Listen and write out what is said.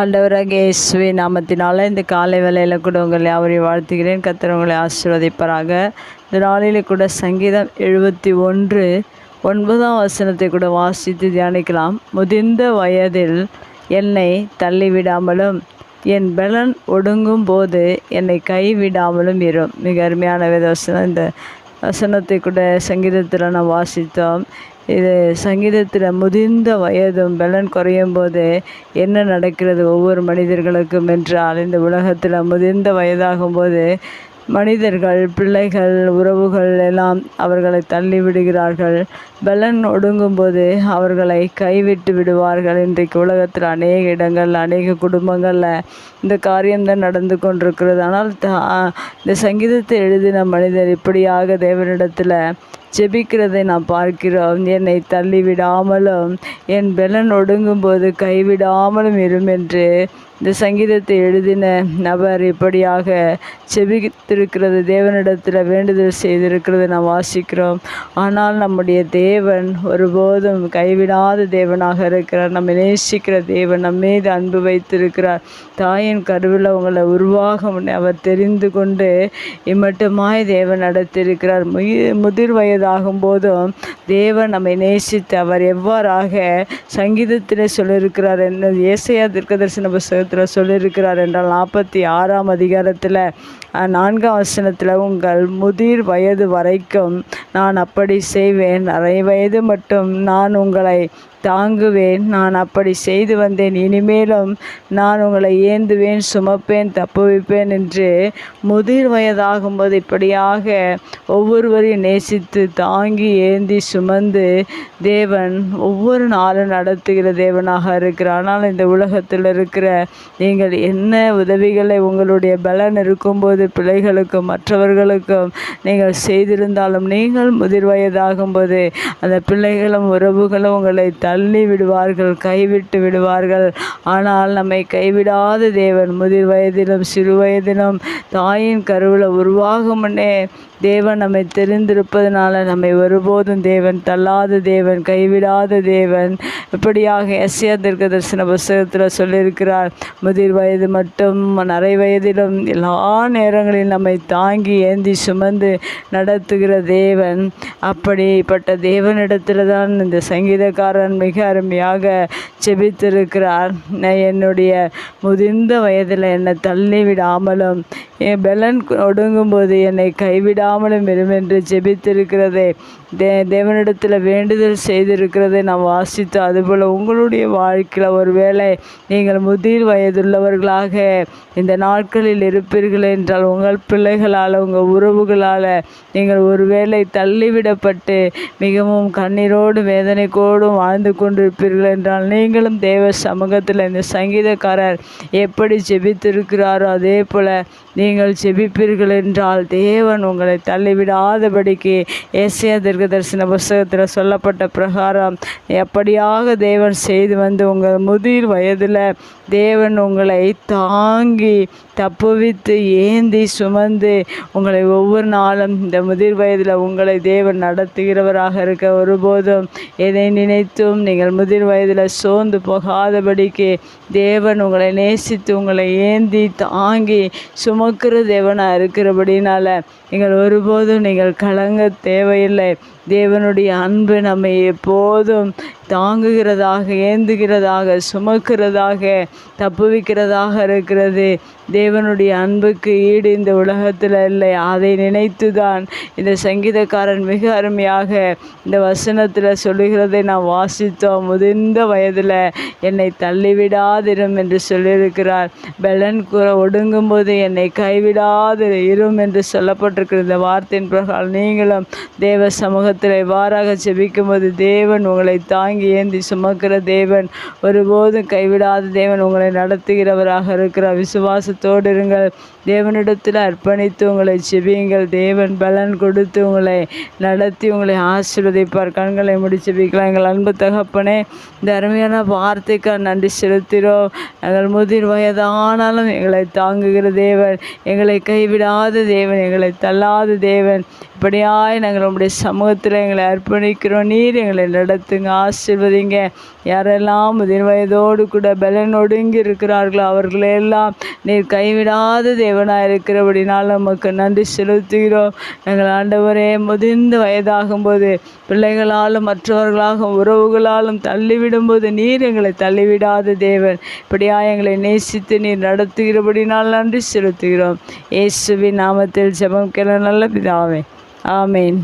ஆண்டவராக இயேசுவை நாமத்தினால இந்த காலை வேலையில் கூட உங்களை அவரை வாழ்த்துகிறேன். கத்தர் உங்களை ஆசீர்வதிப்பாராக. இந்த நாளில் கூட சங்கீதம் எழுபத்தி ஒன்று ஒன்பதாம் வசனத்தை கூட வாசித்து தியானிக்கலாம். முதிர்ந்த வயதில் என்னை தள்ளிவிடாமலும் என் பலன் ஒடுங்கும் போது என்னை கைவிடாமலும் இரும். மிக அருமையான வித வசனம். இந்த வசனத்தை கூட சங்கீதத்தில் நாம் வாசித்தோம். இது சங்கீதத்தில் முதிர்ந்த வயதும் பலன் குறையும் போது என்ன நடக்கிறது ஒவ்வொரு மனிதர்களுக்கும் என்றால் இந்த உலகத்தில் முதிர்ந்த வயதாகும்போது மனிதர்கள் பிள்ளைகள் உறவுகள் எல்லாம் அவர்களை தள்ளி விடுகிறார்கள். பலன் ஒடுங்கும்போது அவர்களை கைவிட்டு விடுவார்கள். இன்றைக்கு உலகத்தில் அநேக இடங்கள் அநேக குடும்பங்களில் இந்த காரியம்தான் நடந்து கொண்டிருக்கிறது. ஆனால் இந்த சங்கீதத்தை எழுதின மனிதர் இப்படியாக தேவனிடத்தில் ஜெபிக்கிறதை நான் பார்க்கிறோம். என்னை தள்ளிவிடாமலும் என் பலன் ஒடுங்கும்போது கைவிடாமலும் இரும் என்று இந்த சங்கீதத்தை எழுதின நபர் இப்படியாக செபித்திருக்கிறது தேவனிடத்தில் வேண்டுதல் செய்திருக்கிறது நாம் வாசிக்கிறோம். ஆனால் நம்முடைய தேவன் ஒருபோதும் கைவிடாத தேவனாக இருக்கிறார். நம்ம நேசிக்கிற தேவன் நம் மீது அன்பு வைத்திருக்கிறார். தாயின் கருவில் உங்களை உருவாக அவர் தெரிந்து கொண்டு இம்மட்டுமாய் தேவன் நடத்தியிருக்கிறார். முதிர் வயதாகும் போதும் தேவன் நம்மை நேசித்து அவர் எவ்வாறாக சங்கீதத்தில் சொல்லியிருக்கிறார் என்ன ஏசையா தீர்க்கதரிசன புஸ்தகத்தில் சொல்லியிருக்கிறார் என்றால் நாற்பத்தி ஆறாம் அதிகாரத்தில் நான்காம் வசனத்தில் உங்கள் முதிர் வயது வரைக்கும் நான் அப்படி செய்வேன். அரை வயது மட்டும் நான் உங்களை தாங்குவேன். நான் அப்படி செய்து வந்தேன். இனிமேலும் நான் உங்களை ஏந்துவேன் சுமப்பேன் தப்புவிப்பேன் என்று முதிர் வயதாகும்போது இப்படியாக ஒவ்வொருவரையும் நேசித்து தாங்கி ஏந்தி சுமந்து தேவன் ஒவ்வொரு நாளும் நடத்துகிற தேவனாக இருக்கிறார். ஆனால் இந்த உலகத்தில் இருக்கிற நீங்கள் என்ன உதவிகளை உங்களுடைய பலன் இருக்கும்போது பிள்ளைகளுக்கும் மற்றவர்களுக்கும் நீங்கள் செய்திருந்தாலும் நீங்கள் முதிர் வயதாகும்போது அந்த பிள்ளைகளும் உறவுகளும் உங்களை தள்ளி விடுவார்கள் கைவிட்டு விடுவார்கள். ஆனால் நம்மை கைவிடாத தேவன் முதிர் வயதிலும் சிறு வயதிலும் தாயின் கருவில் உருவாகும் முன்னே தேவன் நம்மை தெரிந்திருப்பதனால நம்மை ஒருபோதும் தேவன் தள்ளாத தேவன் கைவிடாத தேவன். இப்படியாக எஸ்யா தீர்க்க தரிசன புஸ்தகத்தில் சொல்லியிருக்கிறார் முதிர் வயது மட்டும் அரை வயதிலும் எல்லா நேரங்களில் நம்மை தாங்கி ஏந்தி சுமந்து நடத்துகிற தேவன். அப்படிப்பட்ட தேவனிடத்தில் தான் இந்த சங்கீதக்காரன் மிக அருமையாக செபித்திருக்கிறார். என்னுடைய முதிர்ந்த வயதில் என்னை தள்ளி விடாமலும் என் பலன் ஒடுங்கும்போது என்னை கைவிடாமலும் இருமென்று ஜெபித்திருக்கிறதே தே தேவனிடத்தில் வேண்டுதல் செய்திருக்கிறதை நாம் வாசித்து அதுபோல் உங்களுடைய வாழ்க்கையில் ஒருவேளை நீங்கள் முதிர் வயதுள்ளவர்களாக இந்த நாட்களில் இருப்பீர்கள் என்றால் உங்கள் பிள்ளைகளால் உங்கள் உறவுகளால் நீங்கள் ஒருவேளை தள்ளிவிடப்பட்டு மிகவும் கண்ணீரோடும் வேதனைக்கோடும் வாழ்ந்து கொண்டிருப்பீர்கள் என்றால் நீங்களும் தேவ சமூகத்தில் இந்த சங்கீதக்காரர் எப்படி ஜெபித்திருக்கிறாரோ அதே போல் நீங்கள் ஜெபிப்பீர்கள் என்றால் தேவன் உங்களை தள்ளிவிடாதபடிக்கு ஏசியா தீர்க்க தரிசன புஸ்தகத்தில் சொல்லப்பட்ட பிரகாரம் எப்படியாக தேவன் செய்து வந்து உங்கள் முதிர் வயதில் தேவன் உங்களை தாங்கி தப்புவித்து ஏந்தி சுமந்து உங்களை ஒவ்வொரு நாளும் இந்த முதிர் வயதில் உங்களை தேவன் நடத்துகிறவராக இருக்க ஒருபோதும் எதை நினைத்தும் நீங்கள் முதிர் வயதில் சோர்ந்து போகாதபடிக்கு தேவன் உங்களை நேசித்து உங்களை ஏந்தி தாங்கி சுமக்கிற தேவனாக இருக்கிறபடினால நீங்கள் ஒருபோதும் நீங்கள் கலங்க தேவையில்லை. தேவனுடைய அன்பு நம்மை எப்போதும் தாங்குகிறதாக ஏந்துகிறதாக சுமக்கிறதாக தப்புவிக்கிறதாக இருக்கிறது. தேவனுடைய அன்புக்கு ஈடு இந்த உலகத்தில் இல்லை. அதை நினைத்து தான் இந்த சங்கீதக்காரன் மிக அருமையாக இந்த வசனத்தில் சொல்லுகிறதை நான் வாசித்தோம். முதிர்ந்த வயதில் என்னை தள்ளிவிடாதிரும் என்று சொல்லியிருக்கிறார். பெலன் கூற ஒடுங்கும்போது என்னை கைவிடாது இரும் என்று சொல்லப்பட்டிருக்கிற இந்த வார்த்தையின் பிரகாரம் நீங்களும் தேவ சமூகத்தில் இவ்வாறாக செபிக்கும்போது தேவன் உங்களை தாங்கி ஏந்தி சுமக்கிற தேவன். ஒருபோதும் கைவிடாத தேவன் உங்களை நடத்துகிறவராக இருக்கிறார். விசுவாசத்தோடு இருங்கள். தேவனிடத்தில் அர்ப்பணித்து உங்களை செபியுங்கள் தேவன் பலன் கொடுத்து உங்களை நடத்தி உங்களை ஆசீர்வதிப்பார். கண்களை முடிச்சு வைக்கலாம் எங்கள் அன்பு தகப்பனே இந்த அருமையான வார்த்தைக்கு நன்றி செலுத்துகிறோம். எங்கள் முதிர் வயதானாலும் எங்களை தாங்குகிற தேவன் எங்களை கைவிடாத தேவன் எங்களை தள்ளாத தேவன். இப்படியாய் நாங்கள் உங்களுடைய சமூகத்தில் எங்களை அர்ப்பணிக்கிறோம். நீர் எங்களை நடத்துங்க ஆசீர்வதிங்க. யாரெல்லாம் முதிர் வயதோடு கூட பலன் ஒடுங்கி இருக்கிறார்களோ அவர்களெல்லாம் நீர் கைவிடாத தேவன். தேவனாக இருக்கிறபடினால் நமக்கு நன்றி செலுத்துகிறோம். எங்கள் ஆண்டவரே முதிர்ந்து வயதாகும்போது பிள்ளைகளாலும் மற்றவர்களாலும் உறவுகளாலும் தள்ளிவிடும்போது நீர் எங்களை தள்ளிவிடாத தேவன். இப்படியா எங்களை நேசித்து நீர் நடத்துகிறபடினால் நன்றி செலுத்துகிறோம். இயேசுவின் நாமத்தில் ஜெபம் கேள நல்ல பிதாவே. ஆமேன்.